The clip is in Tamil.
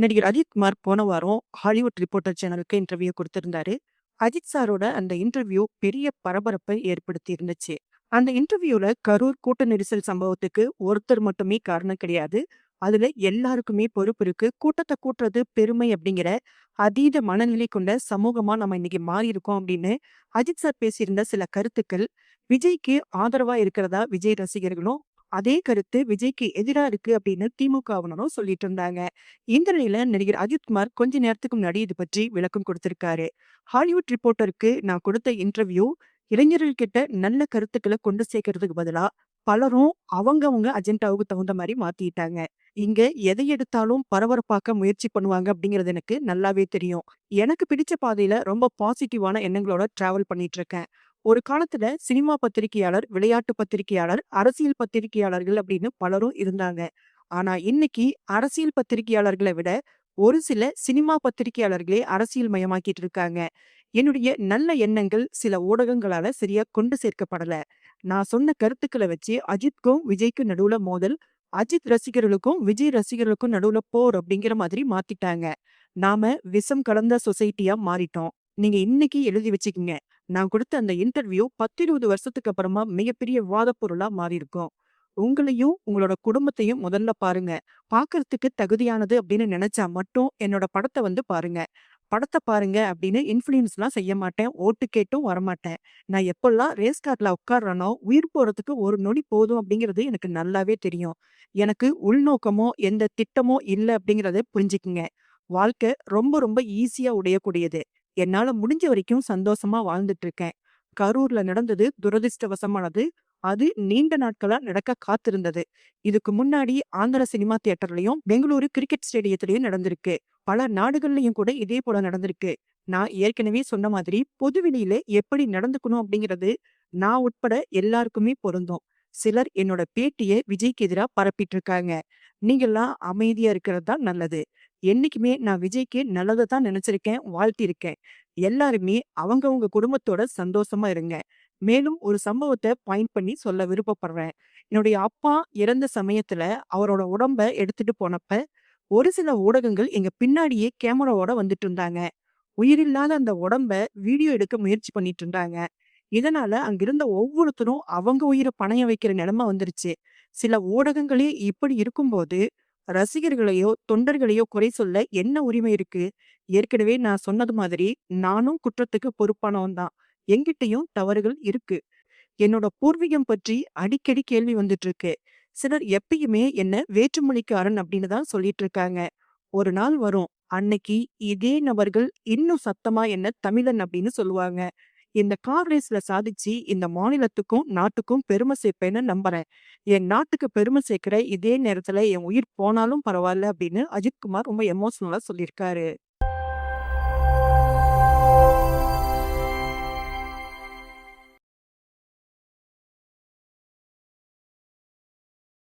நடிகர் அஜித் குமார் போன வாரம் ஹாலிவுட் ரிப்போர்ட்டர் சேனலுக்கு இன்டர்வியூ கொடுத்திருந்தாரு. அஜித் சாரோட அந்த இன்டர்வியூ பெரிய பரபரப்பை ஏற்படுத்தி இருந்துச்சு. அந்த இன்டர்வியூல கரூர் கூட்ட நெரிசல் சம்பவத்துக்கு ஒருத்தர் மட்டுமே காரணம் கிடையாது. அதுல எல்லாருக்குமே பொறுப்பு இருக்கு. கூட்டத்தை கூட்டுறது பெருமை அப்படிங்கிற அதீத மனநிலை கொண்ட சமூகமா நம்ம இன்னைக்கு மாறியிருக்கோம் அப்படின்னு அஜித் சார் பேசியிருந்த சில கருத்துக்கள், விஜய்க்கு ஆதரவா இருக்கிறதா விஜய் ரசிகர்களும், அதே கருத்து விஜய்க்கு எதிரா இருக்கு அப்படின்னு திமுகவினரும் சொல்லிட்டு இருந்தாங்க. இந்த நிலையில நடிகர் அஜித்குமார் கொஞ்ச நேரத்துக்கு முன்னாடி இது பற்றி விளக்கம் கொடுத்திருக்காரு. ஹாலிவுட் ரிப்போர்ட்டருக்கு நான் கொடுத்த இன்டர்வியூ இளைஞர்கள் கிட்ட நல்ல கருத்துக்களை கொண்டு சேர்க்கறதுக்கு பதிலா, பலரும் அவங்கவங்க அஜெண்டாவுக்கு தகுந்த மாதிரி மாத்திட்டாங்க. இங்க எதை எடுத்தாலும் பரபரப்பாக்க முயற்சி பண்ணுவாங்க அப்படிங்கிறது எனக்கு நல்லாவே தெரியும். எனக்கு பிடிச்ச பாதையில ரொம்ப பாசிட்டிவான எண்ணங்களோட டிராவல் பண்ணிட்டு இருக்கேன். ஒரு காலத்துல சினிமா பத்திரிகையாளர், விளையாட்டு பத்திரிகையாளர், அரசியல் பத்திரிகையாளர்கள் அப்படின்னு பலரும் இருந்தாங்க. ஆனா இன்னைக்கு அரசியல் பத்திரிகையாளர்களை விட ஒரு சில சினிமா பத்திரிகையாளர்களே அரசியல் மயமாக்கிட்டு இருக்காங்க. என்னுடைய நல்ல எண்ணங்கள் சில ஊடகங்களால சரியா கொண்டு சேர்க்கப்படல. நான் சொன்ன கருத்துக்களை வச்சு அஜித்க்கும், விஜய்க்கும் நடுவுல மோதல், அஜித் ரசிகர்களுக்கும், விஜய் ரசிகர்களுக்கும் நடுவுல போர் அப்படிங்கிற மாதிரி மாத்திட்டாங்க. நாம விஷம் கலந்த சொசைட்டியா மாறிட்டோம். நீங்க இன்னைக்கு எழுதி வச்சுக்கோங்க நான் கொடுத்த அந்த இன்டர்வியூ 10, 20 வருஷத்துக்கு அப்புறமா மிகப்பெரிய விவாதப் பொருளா மாறியிருக்கும். உங்களையும், உங்களோட குடும்பத்தையும் முதல்ல பாருங்க. பார்க்கறதுக்கு தகுதியானது அப்படின்னு நினைச்சா மட்டும் என்னோட படத்தை வந்து பாருங்க. படத்தை பாருங்க அப்படின்னு இன்ஃப்ளூயன்ஸ்லாம் செய்ய மாட்டேன். ஓட்டு கேட்டும் வரமாட்டேன். நான் எப்பெல்லாம் ரேஸ் கார்ல உட்கார்றேனோ, உயிர் போறதுக்கு ஒரு நொடி போதும் அப்படிங்கிறது எனக்கு நல்லாவே தெரியும். எனக்கு உள்நோக்கமோ, எந்த திட்டமோ இல்லை அப்படிங்கிறத புரிஞ்சுக்குங்க. வாழ்க்கை ரொம்ப ரொம்ப ஈஸியா உடையக்கூடியது. என்னால முடிஞ்ச வரைக்கும் சந்தோஷமா வாழ்ந்துட்டு இருக்கேன். கரூர்ல நடந்தது துரதிர்ஷ்டவசமானது. அது நீண்ட நாட்களா நடக்க காத்திருந்தது. இதுக்கு முன்னாடி ஆந்திர சினிமா தியேட்டர்லயும், பெங்களூரு கிரிக்கெட் ஸ்டேடியத்திலயும் நடந்திருக்கு. பல நாடுகள்லயும் கூட இதே போல நடந்திருக்கு. நான் ஏற்கனவே சொன்ன மாதிரி பொதுவெளியில எப்படி நடந்துக்கணும் அப்படிங்கிறது நான் உட்பட எல்லாருக்குமே பொருந்தும். சிலர் என்னோட பேட்டியை விஜய்க்கு எதிராக பரப்பிட்டு இருக்காங்க. நீங்கெல்லாம் அமைதியா இருக்கிறது தான் நல்லது. என்னைக்குமே நான் விஜய்க்கு நல்லதை தான் நினைச்சிருக்கேன், வாழ்த்தியிருக்கேன். எல்லாருமே அவங்கவுங்க குடும்பத்தோட சந்தோஷமா இருங்க. மேலும் ஒரு சம்பவத்தை பாயிண்ட் பண்ணி சொல்ல விருப்பப்படுறேன். என்னுடைய அப்பா இறந்த சமயத்துல அவரோட உடம்ப எடுத்துட்டு போனப்ப, ஒரு சில ஊடகங்கள் எங்க பின்னாடியே கேமராவோட வந்துட்டு இருந்தாங்க. உயிரில்லாத அந்த உடம்ப வீடியோ எடுக்க முயற்சி பண்ணிட்டு இருந்தாங்க. இதனால அங்கிருந்த ஒவ்வொருத்தரும் அவங்க உயிரை பணையம் வைக்கிற நிலைமை வந்துருச்சு. சில ஊடகங்களே இப்படி இருக்கும்போது, ரசிகர்களையோ, தொண்டர்களையோ குறை சொல்ல என்ன உரிமை இருக்கு? ஏற்கனவே நான் சொன்னது மாதிரி நானும் குற்றத்துக்கு பொறுப்பானவன் தான். எங்கிட்டையும் தவறுகள் இருக்கு. என்னோட பூர்வீகம் பற்றி அடிக்கடி கேள்வி வந்துட்டு இருக்கு. சிலர் எப்பயுமே என்ன வேற்றுமொழிக்காரன் அப்படின்னு தான் சொல்லிட்டு இருக்காங்க. ஒரு நாள் வரும். அன்னைக்கு இதே நபர்கள் இன்னும் சத்தமா என்ன தமிழன் அப்படின்னு சொல்லுவாங்க. இந்த கார் ரேஸ்ல சாதிச்சு இந்த மாநிலத்துக்கும், நாட்டுக்கும் பெருமை சேர்ப்பேன்னு நம்புறேன். என் நாட்டுக்கு பெருமை சேர்க்கிற இதே நேரத்துல என் உயிர் போனாலும் பரவாயில்ல அப்படின்னு அஜித்குமார் ரொம்ப எமோஷனலா சொல்லியிருக்காரு.